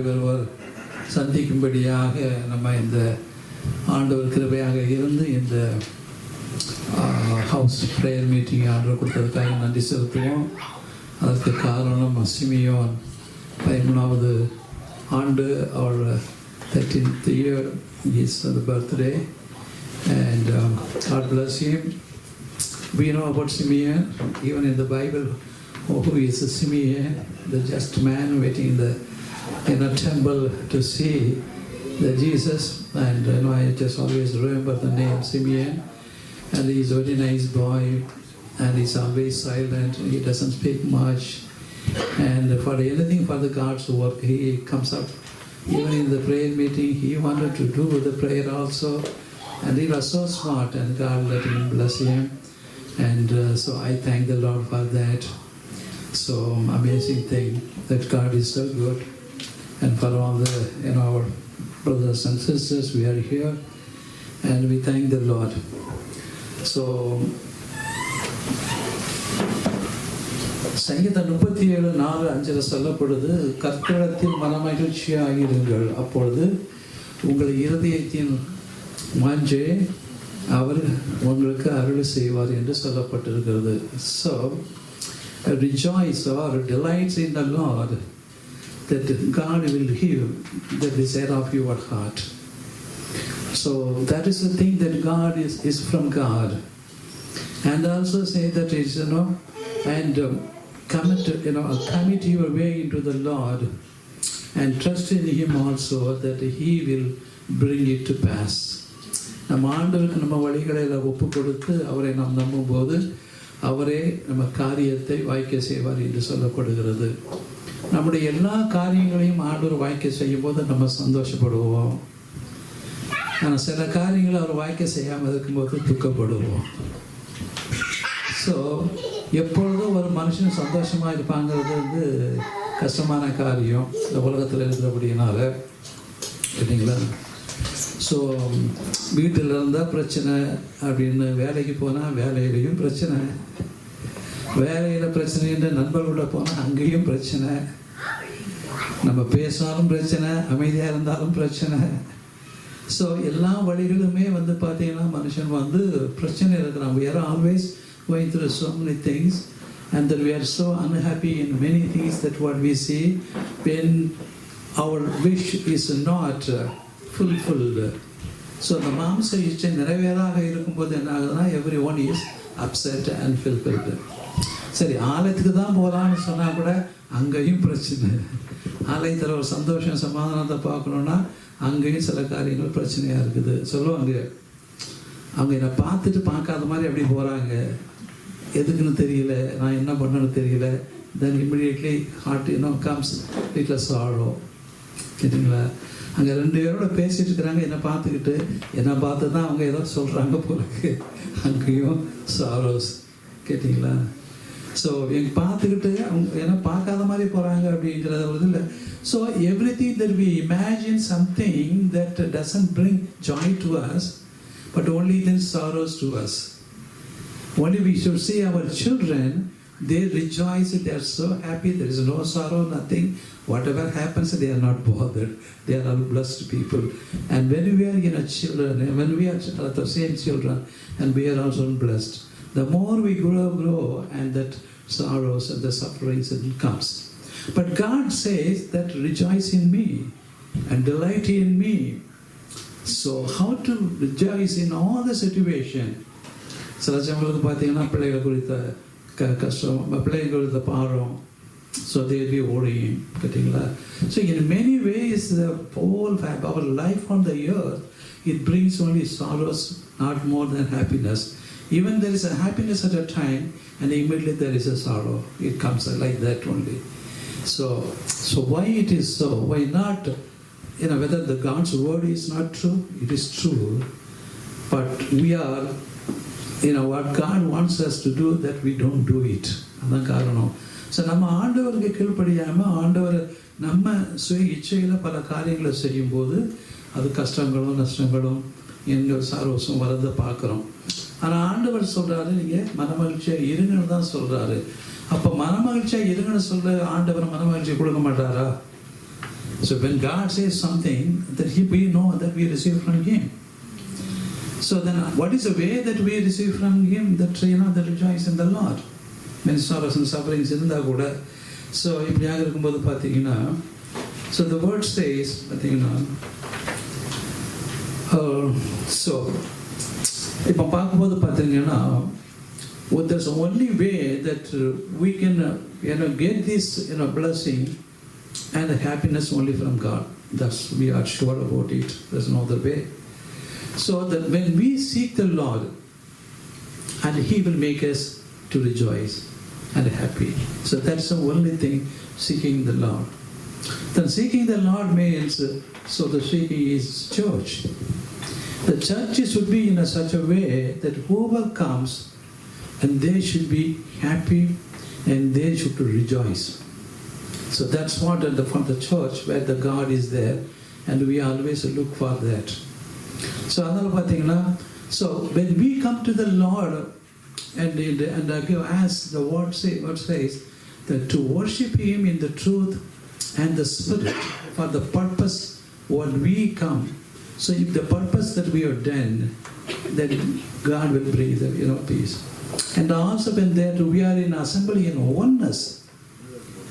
ஒருவர் சந்திக்கும்படியாக நம்ம இந்த ஆண்டவர் கிருபையாக இருந்து இந்த ஹவுஸ் ப்ரேயர் மீட்டிங் ஆர்டர் கொடுத்ததுக்காக நன்றி செலுத்துவோம். அதற்கு காரணம் அசிமியோன் பதிமூணாவது ஆண்டு அவள் தேர்ட்டீன்த் இயர் இஸ் அந்த birthday and God God bless him. We know about Simeon, even in the Bible, oh, who is a Simeon, the just man waiting in the in a temple to see the Jesus. And you know, I just always remember the name Simeon. And he's a very nice boy, and he's always silent. He doesn't speak much. And for anything for the God's work, he comes up. Even in the prayer meeting, he wanted to do the prayer also. And he was so smart, and God let him bless him. And uh, so I thank the Lord for that. So amazing thing that God is so good. And for all the you know our brothers and sisters, we are here, and we thank the Lord. So சங்கீத முப்பத்தி ஏழு நாலு அஞ்சில் சொல்லப்படுது கற்களிடத்தில் மன இருங்கள் அப்பொழுது உங்கள் இருதயத்தின் மாஞ்சே அவர் உங்களுக்கு அருள் செய்வார் என்று சொல்லப்பட்டிருக்கிறது. So rejoice or delights in the Lord that God will heal the desire of your heart. So that is the thing that God is, is from God. And also say that is, you know, and um, commit, you know, commit your way into the Lord and trust in Him also that He will bring it to pass. நம்ம ஆண்டவருக்கு நம்ம வழிகளை ஒப்பு கொடுத்து அவரை நாம் நம்பும்போது அவரே நம்ம காரியத்தை வாய்க்க செய்வார் என்று சொல்லப்படுகிறது நம்முடைய எல்லா காரியங்களையும் ஆண்டவர் வாய்க்க செய்யும் போது நம்ம சந்தோஷப்படுவோம். ஆனால் சில காரியங்களை அவர் வாய்க்க செய்யாமல் இருக்கும்போது துக்கப்படுவோம். ஸோ எப்பொழுதும் ஒரு மனுஷன் சந்தோஷமாக இருப்பாங்கிறது வந்து கஷ்டமான காரியம். இந்த உலகத்தில் இருக்கிறபடினால சரிங்களா? ஸோ வீட்டில் இருந்தால் பிரச்சனை அப்படின்னு வேலைக்கு போனால் வேலையிலையும் பிரச்சனை. வேலையில் பிரச்சனைன்ற நண்பர்களோட போனால் அங்கேயும் பிரச்சனை. நம்ம பேசினாலும் பிரச்சனை அமைதியாக இருந்தாலும் பிரச்சனை. ஸோ எல்லா வழிகளுமே வந்து பார்த்தீங்கன்னா மனுஷன் வந்து பிரச்சனை இருக்கிறான். We are always going through so things and and that we are so unhappy in many things that what we see when our wish is not uh, fulfilled. So அந்த மாம்ச இச்சை நிறைவேறாக இருக்கும்போது என்ன ஆகுதுன்னா everyone is upset and fulfilled சரி ஆலயத்துக்கு தான் போகலான்னு சொன்னால் கூட அங்கேயும் பிரச்சனை. ஆலயத்தில் ஒரு சந்தோஷம் சமாதானத்தை பார்க்கணுன்னா அங்கேயும் சில காரியங்கள் பிரச்சனையாக இருக்குது. சொல்லுவாங்க அவங்க என்னை பார்த்துட்டு பார்க்காத மாதிரி அப்படி போகிறாங்க எதுக்குன்னு தெரியல நான் என்ன பண்ணணும்னு தெரியல. தென் இம்மிடியட்லி ஹார்ட் இன்னும் கம்ஸ் வீட்டில் சாழோ கேட்டிங்களா? அங்கே ரெண்டு பேரோட பேசிகிட்டு இருக்கிறாங்க என்னை பார்த்துக்கிட்டு. என்னை பார்த்து தான் அவங்க ஏதோ சொல்கிறாங்க போலக்கு. அங்கேயும் சாரோஸ் கேட்டிங்களா? ஸோ எங்க பார்த்துக்கிட்டு அவங்க என்ன பார்க்காத மாதிரி போகிறாங்க அப்படிங்கிறது ஒரு இல்லை so everything that we imagine something that doesn't bring joy to us but only then sorrows to us Only we should see our children, they rejoice, they are so happy, there is no sorrow, nothing. Whatever happens, they are not bothered. They are all blessed people. And when we are in a children, when we are the same children, and we are also blessed, the more we grow, grow, and that sorrows and the sufferings it comes. But God says that rejoice in me and delight in me. So how to rejoice in all the situation? சில சமயங்களுக்கு பார்த்தீங்கன்னா பிள்ளைகள் குறித்த க கஷ்டம் பிள்ளைகள் குறித்த பாரம் so they be ஓடியும் கேட்டிங்களா so in many ways the whole our life on the year it brings only sorrows not more then happiness Even there is a happiness at a time, and immediately there is a sorrow. It comes like that only. So, so why it is so? Why not? you know whether the God's word is not true, it is true, but we are you know what God wants us to do that we don't do it அதான் காரணம் so நம்ம ஆண்டவருக்கு கீழ்ப்படியாமல் ஆண்டவர் நம்ம சுய இச்சையில் பல காரியங்களை செய்யும்போது அது கஷ்டங்களும் நஷ்டங்களும் எங்கள் சாரோசம் வரதை பார்க்குறோம் ஆனால் ஆண்டவர் சொல்கிறாரு நீங்கள் மனமகிழ்ச்சியாக இருங்கன்னு தான் சொல்கிறாரு அப்போ மனமகிழ்ச்சியாக இருங்கன்னு சொல்ல ஆண்டவர் மனமகிழ்ச்சி கொடுக்க மாட்டாரா so when God says something that he we know that we receive from him so then what is a way that we receive from him that you know that rejoice இந்த the Lord mean sorrows and sufferings இருந்தால் கூட so இப்படியாக இருக்கும்போது பார்த்தீங்கன்னா so the word says பார்த்தீங்கன்னா so இப்போ பார்க்கும்போது பார்த்தீங்கன்னா well, there's only way that uh, we can uh, you know get this you know blessing and the happiness only from God. That's we are sure about it. There's no other way. So that when we seek the Lord, and He will make us to rejoice and happy. So that's the only thing seeking the Lord. Then seeking the Lord means uh, so the seeking is church. The churches should be in a such a way that whoever comes and they should be happy and they should rejoice. So that's what at the of the church where the God is there and we always look for that. So another thing, so when we come to the Lord and and as the word say what says that to worship him in the truth and the spirit for the purpose when we come so if the purpose that we are done, then God will bring the you know peace. And also when that we are in assembly in oneness,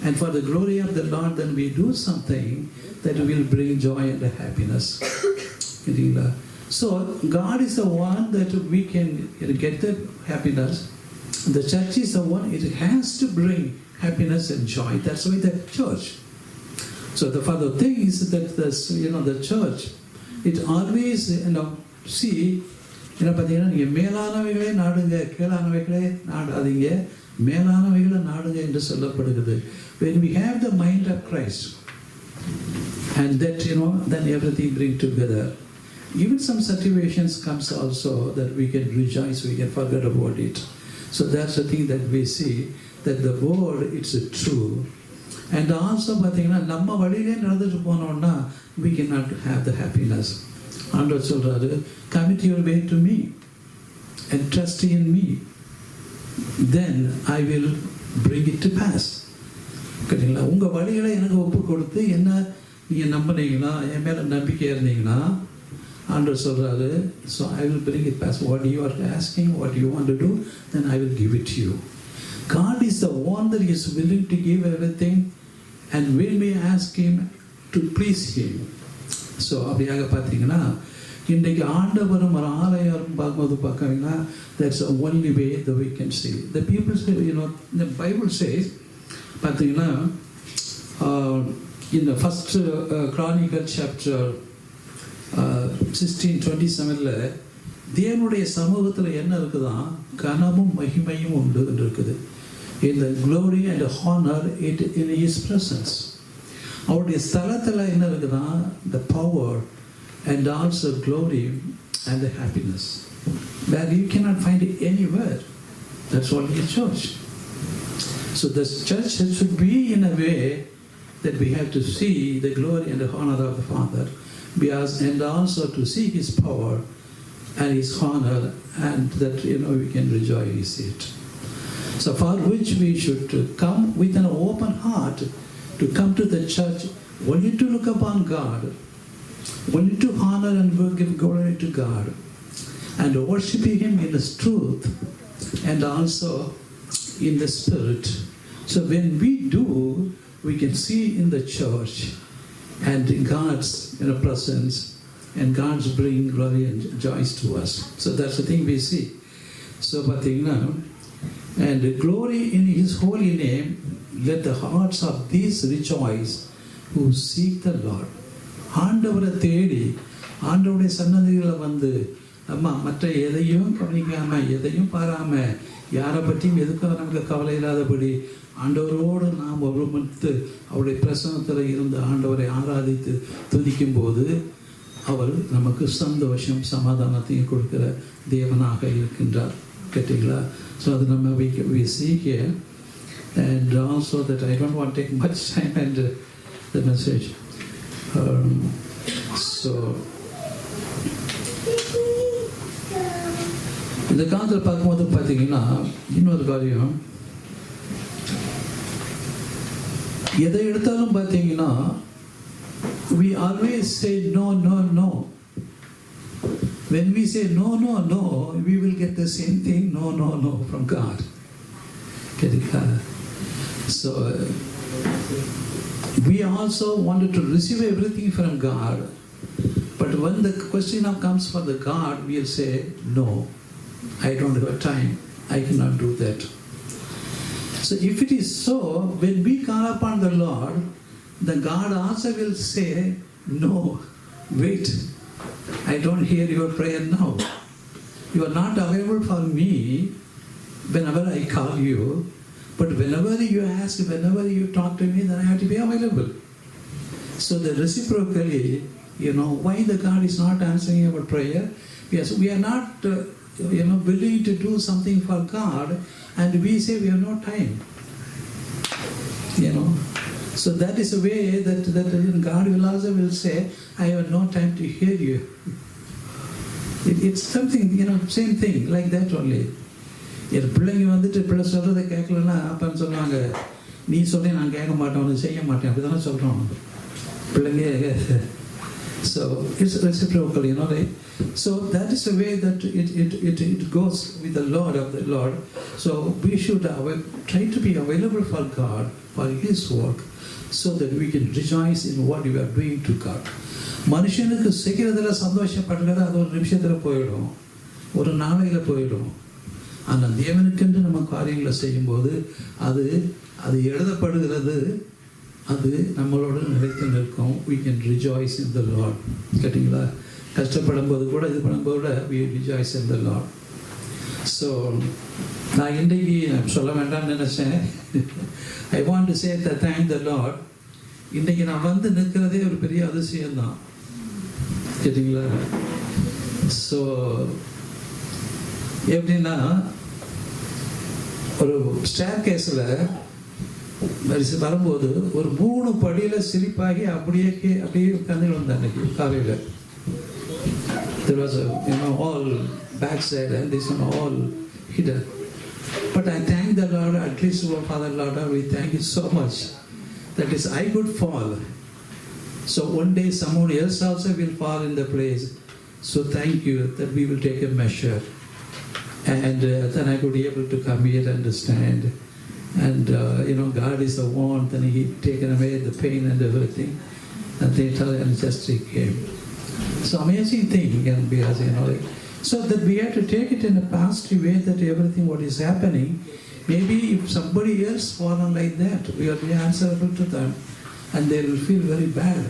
and for the glory of the Lord, then we do something that will bring joy and happiness. so God is the one that we can get the happiness. The church is the one; it has to bring happiness and joy. That's why the church. So the further thing is that this, you know the church it always see இதில் பார்த்தீங்கன்னா நீங்கள் மேலானவைகளே நாடுங்க கீழானவைகளே நாடாதீங்க மேலானவைகளை நாடுங்க என்று சொல்லப்படுகிறது when we have the mind of Christ and that you know then everything bring together even some situations comes also that we can rejoice, we can forget about it. So that's the thing that we see, that the word, it's a and also பார்த்தீங்கன்னா நம்ம வழியிலே நடந்துட்டு போனோன்னா we cannot have the happiness ஆண்டவர் சொல்கிறாரு commit your way to me and trust in me then I will bring it to pass கேட்டீங்களா உங்கள் வழிகளை எனக்கு ஒப்பு கொடுத்து என்ன நீங்கள் நம்பினீங்கன்னா என் மேலே நம்பிக்கை இருந்தீங்கன்னா ஆண்டவர் சொல்கிறாரு so I will bring it pass what you are asking what you want to do then I will give it you God is the one that is willing to give everything and will be ask to please him so அப்படியாக பார்த்தீங்கன்னா இன்றைக்கு ஆண்டவரும் ஒரு ஆலயம் பார்க்கும்போது பார்க்குறீங்கன்னா that's only way the we can say the peoples you know இந்த Bible says பார்த்தீங்கன்னா இந்த first Chronicle chapter sixteen twenty செவனில் தேவனுடைய சமூகத்தில் என்ன இருக்குதான் கனமும் மகிமையும் உண்டு இருக்குது இந்த glory and honour it in is presence அவருடைய ஸ்தலத்தில் என்ன இருக்குதா the power and also glory and the happiness where you cannot find it anywhere that's only a church so the church should be in a way that we have to see the glory and the honor of the Father because, and also to see His power and His honor and that you know we can rejoice it. So for which we should come with an open heart to come to the church only to look upon God, only to honor and give glory to God, and worshiping Him in His truth and also in the Spirit. So when we do, we can see in the church and in God's you know, presence and God's bringing glory and joy to us. So that's the thing we see. So, but you know, and glory in His holy name that the hearts of these rich rejoice who seek the Lord ஆண்டவரை தேடி ஆண்டவருடைய சன்னதிகளை வந்து அம்மா மற்ற எதையும் கவனிக்காமல் எதையும் பாராமல் யாரை பற்றியும் எதுக்காக நமக்கு கவலை இல்லாதபடி ஆண்டவரோடு நாம் ஒருமித்து அவருடைய பிரசனத்தில் இருந்து ஆண்டவரை ஆராதித்து துதிக்கும் போது அவர் நமக்கு சந்தோஷம் சமாதானத்தையும் கொடுக்கிற தேவனாக இருக்கின்றார். கேட்டீங்களா? ஸோ அது நம்ம we, we and also that I don't want to take much time and uh, the message um, so இந்த காலத்தில் பார்க்கும்போது பார்த்தீங்கன்னா இன்னொரு காரியம் எதை எடுத்தாலும் பார்த்தீங்கன்னா we always say no, no, no. When we say no, no, no, we will get the same thing, no, no, no, from God. சரிங்களா? so, uh, we also wanted to receive everything from God. But when the question now comes for the God, we'll say, no, I don't have time. I cannot do that. So if it is so, when we call upon the Lord, the God also will say, no, wait, I don't hear your prayer now. You are not available for me whenever I call you, but whenever you ask, whenever you talk to me, then I have to be available. So the reciprocally, you know, why the God is not answering our prayer? Yes, we are not, uh, you know, willing to do something for God, and we say we have no time. You know, so that is a way that that God will also will say, I have no time to hear you. It, it's something, you know, same thing, like that only. என் பிள்ளைங்க வந்துட்டு பிள்ளை சொல்கிறத கேட்கலன்னா அப்பான்னு சொல்லுவாங்க நீ சொல்லி நான் கேட்க மாட்டேன் ஒன்று செய்ய மாட்டேன் அப்படி தானே சொல்கிறோம் பிள்ளைங்க so it's reciprocal you know right so that is a way that it it it it goes with the Lord of the Lord so we should அவை try to be available for God for his work so that we can rejoice in what you are doing to God மனுஷனுக்கு செய்கிறதில் சந்தோஷப்படுறது அது ஒரு நிமிஷத்தில் போயிடும் ஒரு நாளையில் போயிடும் ஆனால் தேவனுக்கென்று நம்ம காரியங்களை செய்யும்போது அது அது எழுதப்படுகிறது. அது நம்மளோட நிலைத்து நிற்கும். We can rejoice in the Lord கேட்டிங்களா? கஷ்டப்படும் போது கூட இது பண்ணும்போது கூட we rejoice in the so நான் இன்றைக்கு சொல்ல வேண்டாம்னு நினச்சேன். I want to say the thank the Lord இன்றைக்கி நான் வந்து நிற்கிறதே ஒரு பெரிய அதிசயம்தான். கேட்டிங்களா? ஸோ எப்படின்னா ஒரு ஸ்டேர் கேஸில் வரிசை வரும்போது ஒரு மூணு படியில் சிரிப்பாகி அப்படியே கீ- அப்படியே உட்காந்து வந்தேன் அன்னைக்கு காலையில் There was a, you know, all backside and this one all hidden. But I thank the Lord, at least our Father Lord, we thank you so much. That is, I could fall. So one day someone else also will fall in the place. So thank you that we will take a measure. And uh, then I could be able to come here and stand. And uh, you know, God is the one, and He taken away the pain and everything. And they tell and just He came. So amazing thing can be as you know. So that we have to take it in a positive way that everything what is happening, maybe if somebody else fallen like that, we are be answerable to them and they will feel very bad.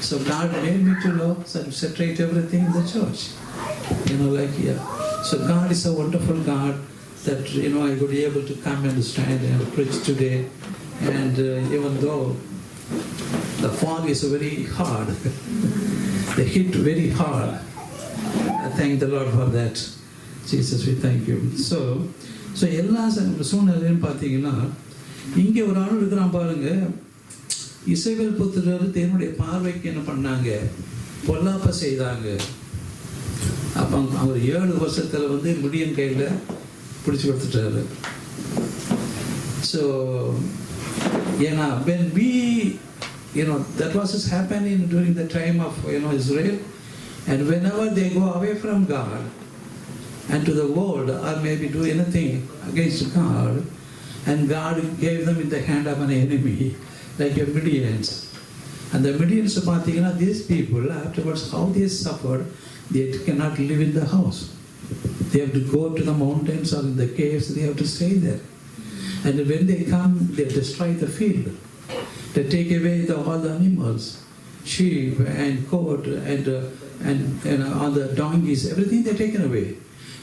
So God made me to know, set- separate everything in the church. You know, like yeah. So God is a wonderful God that you know I could be able to come and stand and preach today. And uh, even though the fog is very hard, they hit very hard. I thank the Lord for that. Jesus, we thank you. So, so எல்லா சூழ்நிலையும் பார்த்தீங்கன்னா இங்கே ஒரு ஆள் இருக்கிறான் பாருங்க இசைவேல் புத்திரர் தேவனுடைய பார்வைக்கு என்ன பண்ணாங்க பொல்லாப்ப செய்தாங்க அப்போ அவர் ஏழு வருஷத்தில் வந்து முடியன் கையில் பிடிச்சி கொடுத்துட்டாரு ஸோ ஏன்னா when we you know that was just happening during the time of you know Israel and whenever they go away from God and to the world or maybe do anything against God and God gave them in the hand of an enemy like the Midians and the Midians பார்த்தீங்கன்னா these people afterwards how they suffered they cannot live in the house. They have to go to the mountains or in the caves. They have to stay there. And when they come they destroy the field. They take away the, all the animals sheep and goat and uh, and, and all the donkeys everything they're taken away.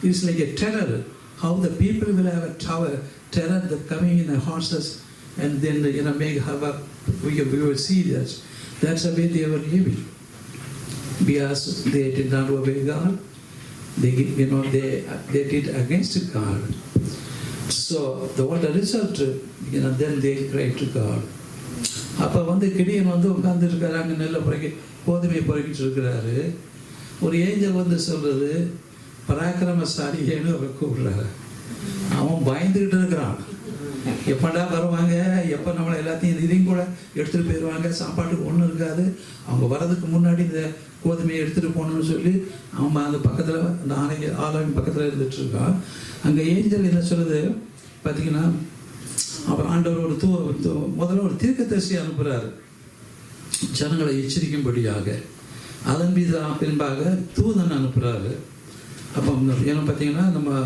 It's like a terror. How the people will have a tower terror that coming in the horses and then you know make havoc. We, we will see that. That's the way they were living because they did not obey God they you know they they did against God so the what the result you know then they cried to God அப்போ வந்து Gideon வந்து உட்கார்ந்து இருக்காரு அங்கே நெல்லை புறக்கி கோதுமை புறக்கிட்டு இருக்கிறாரு ஒரு angel வந்து சொல்றது பராக்கிரமசாலின்னு அவர் கூப்பிடுறாரு அவன் பயந்துக்கிட்டு இருக்கிறான் எப்படா வருவாங்க? எப்போ நம்மளை எல்லாத்தையும் இதையும் கூட எடுத்துகிட்டு போயிடுவாங்க சாப்பாட்டுக்கு ஒன்றும் இருக்காது. அவங்க வர்றதுக்கு முன்னாடி இந்த கோதுமையை எடுத்துகிட்டு போகணும்னு சொல்லி அவன் அந்த பக்கத்தில் அந்த ஆலய ஆலயம் பக்கத்தில் இருந்துட்டு இருக்கான். அங்கே ஏஞ்சல் என்ன சொல்லுது? பார்த்தீங்கன்னா அவர் ஆண்டவர் ஒரு தூ தூ- முதல்ல ஒரு தீர்க்கதரிசி அனுப்புகிறாரு ஜனங்களை எச்சரிக்கும்படியாக. அதன் மீது பின்பாக தூதன் அனுப்புகிறாரு அப்போ ஏன்னா பார்த்தீங்கன்னா நம்ம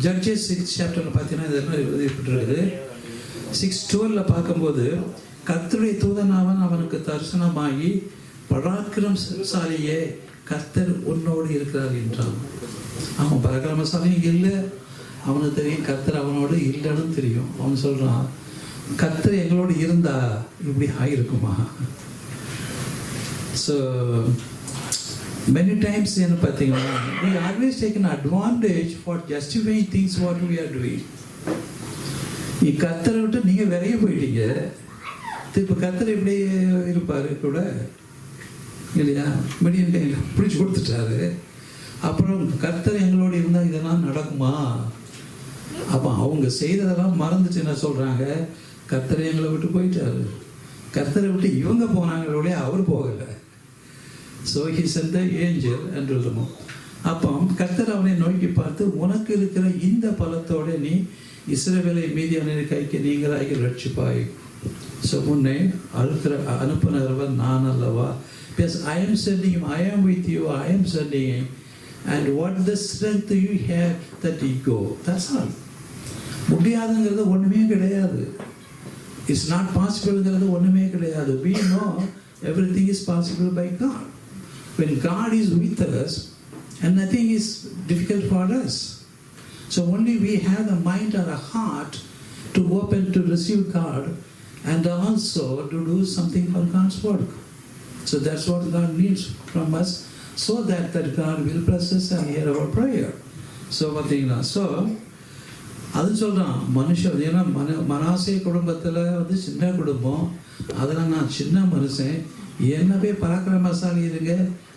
ஜட்ஜஸ் சிக்ஸ் சாப்டரில் பார்த்தீங்கன்னா இதெல்லாம் எழுதப்பட்டிருக்குது சிக்ஸ் டுவெலில் பார்க்கும்போது கத்தருடைய தூதன் அவன் அவனுக்கு தரிசனமாகி பராக்கிரமசாலியே கர்த்தர் உன்னோடு இருக்கிறார் என்றான். அவன் பராக்கிரமசாலி இல்லை. அவனுக்கு தெரியும் கர்த்தர் அவனோடு இல்லைன்னு தெரியும். அவன் சொல்கிறான் கர்த்தர் எங்களோடு இருந்தா இப்படி ஆகிருக்குமா ஸோ மெனி டைம்ஸ் என்ன பார்த்தீங்கன்னா we always take an advantage for justifying things what we are doing. நீ கத்தரை விட்டு நீங்கள் விரைய போயிட்டீங்க. இப்போ கத்தர் எப்படி இருப்பார் கூட? இல்லையா? மீடியம் கையில் பிடிச்சி கொடுத்துட்டாரு. அப்புறம் கர்த்தர் எங்களோட இருந்தால் இதெல்லாம் நடக்குமா? அப்போ அவங்க செய்ததெல்லாம் மறந்துச்சு என்ன சொல்கிறாங்க கத்தரை எங்களை விட்டு போயிட்டாரு. கர்த்தரை விட்டு இவங்க போனாங்களோடய அவர் போகலை. ஸோ ஹி அந்த ஏஞ்சல் என்று சொல்லுவோம் அப்போ கர்த்தர் அவனை நோக்கி பார்த்து உனக்கு இருக்கிற இந்த பலத்தோட நீ இஸ்ரவேலை மீதியான கைக்கு நீங்களாகி ரட்சிப்பாய். ஸோ உன்னை அழுத்துற அனுப்புனவர் நான் அல்லவா? Plus I am sending I am with you I am sending and what the strength you have that ego that's all முடியாதுங்கிறது ஒன்றுமே கிடையாது. இட்ஸ் நாட் பாசிபிள்ங்கிறது ஒன்றுமே கிடையாது. We know everything is possible by God when God is with us and nothing is difficult for us so only we have the mind or a heart to open to receive God and also to do something for God's work so that's what God needs from us so that that God will bless us and hear our prayer so பார்த்தீங்களா so அது சொல்கிறான் மனுஷன் ஏன்னா மன மனாசே குடும்பத்தில் வந்து சின்ன குடும்பம் அதில் நான் சின்ன மனுஷன் என்னவே பராக்கிரமசாலி இருங்க.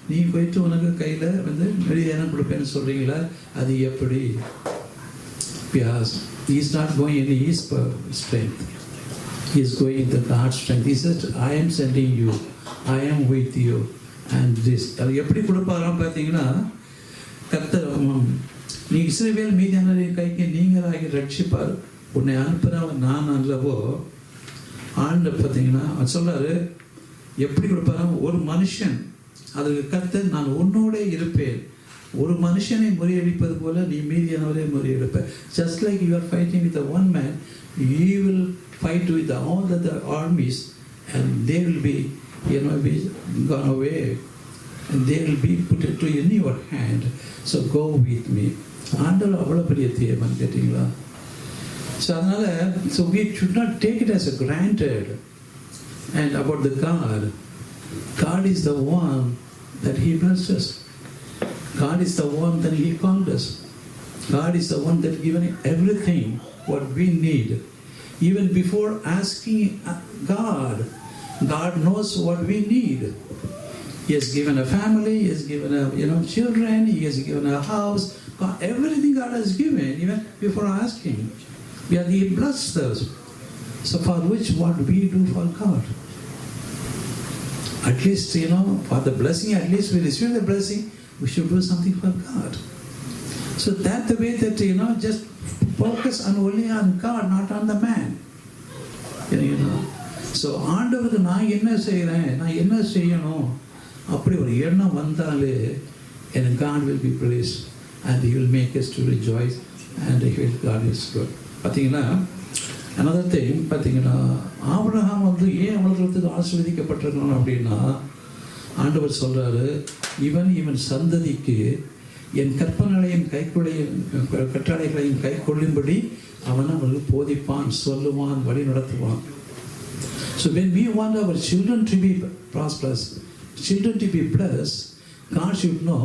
நீ போயிட்டு உனக்கு கையில் வந்து வெளியேனம் கொடுப்பேன்னு சொல்கிறீங்களா அது எப்படி? Beas is not going in is strength is going the God strength is I am sending you ஐ ஆம் வித் யூ அண்ட் திஸ் அது எப்படி கொடுப்பாராம் பார்த்தீங்கன்னா கர்த்தர் உம், நீ இஸ்ரவேல் மீதியான கைக்கு நீங்களாகி ரட்சிப்பார். உன்னை அனுப்புகிறவன் நான் அல்லவோ? ஆண்டு பார்த்தீங்கன்னா அவர் சொல்றாரு எப்படி கொடுப்பாராம் ஒரு மனுஷன் அதற்கு கற்று நான் உன்னோட இருப்பேன் ஒரு மனுஷனை முறியடிப்பது போல நீ மீதியானவரே முறியடிப்ப just like you are fighting with one man you will fight with all the armies and they will be you know, be gone away and they will be put into in your hand. So go with me. ஆண்டவர் அவ்வளோ பெரிய தேவன் கேட்டிங்களா so அதனால் so we should not take it as a granted and about the God. God is the one that He blessed us. God is the one that He called us. God is the one that given everything what we need. Even before asking uh, God, God knows what we need. He has given a family, He has given a, you know children, He has given a house. God, everything God has given, even before asking. Are He blessed us. So for which what we do for God? At least, you know, for the blessing, at least we receive the blessing, we should do something for God. So that the way that, you know, just focus on only on God, not on the man. You know. So ஆண்டவருக்கு நான் என்ன செய்கிறேன் நான் என்ன செய்யணும் அப்படி ஒரு எண்ணம் வந்தாலே எனக்கு God will be pleased and you will make us to rejoice and he will God is good பார்த்தீங்கன்னா another thing பார்த்தீங்கன்னா ஆபிரகாம் வந்து ஏன் அவ்வளோ தூரத்துக்கு ஆசீர்வதிக்கப்பட்டிருக்கணும் அப்படின்னா ஆண்டவர் சொல்றாரு இவன் இவன் சந்ததிக்கு என் கற்பனைகளையும் கைக்குள்ளையும் கட்டளைகளையும் கை கொள்ளும்படி அவன் அவனுக்கு போதிப்பான் சொல்லுவான் வழி நடத்துவான். So we we our children children be ப்ராஸ் bless children to be bless God should know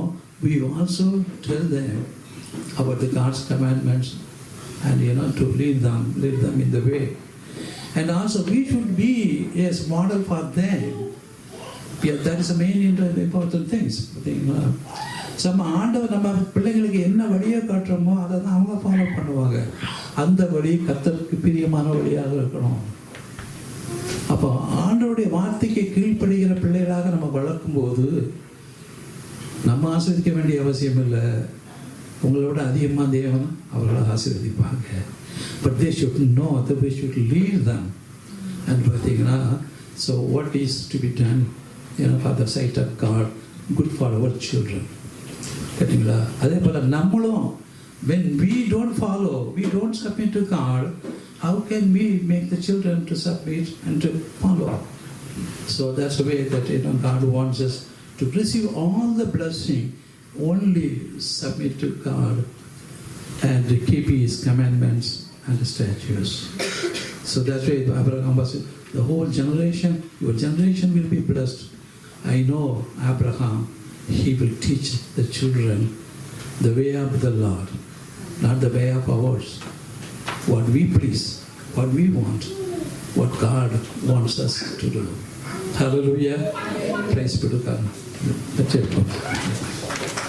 we also tell them about the God's commandments and you know to lead them, lead them in the way. And also we should be yes model for them. Yeah, that is the main important things. பார்த்தீங்களா நம்ம ஆண்டவர் நம்ம பிள்ளைங்களுக்கு என்ன வழியை காட்டுறோமோ அதை தான் அவங்க ஃபாலோ பண்ணுவாங்க அந்த வழி கத்தருக்கு பிரியமான வழியாக இருக்கணும் அப்போ ஆண்டவருடைய வார்த்தைக்கு கீழ்ப்படுகிற பிள்ளைகளாக நம்ம வளர்க்கும்போது நம்ம ஆசீர்வதிக்க வேண்டிய அவசியம் இல்லை உங்களோட அதிகமாக தேவன் அவர்களை ஆசீர்வதிப்பாங்க but they should know the way should lead them and பார்த்தீங்கன்னா so what is to be done ஏன்னா for the sight of God good for our children கேட்டிங்களா அதே போல் நம்மளும் when we don't follow we don't submit to God how can we make the children to submit and to follow so that's the way that you know God wants us to receive all the blessing only submit to God and keep his commandments and statutes so that's why Abraham was the whole generation your generation will be blessed I know Abraham he will teach the children the way of the Lord, not the way of ours. What we please, what we want, what God wants us to do. Hallelujah. Praise be to God. That's it.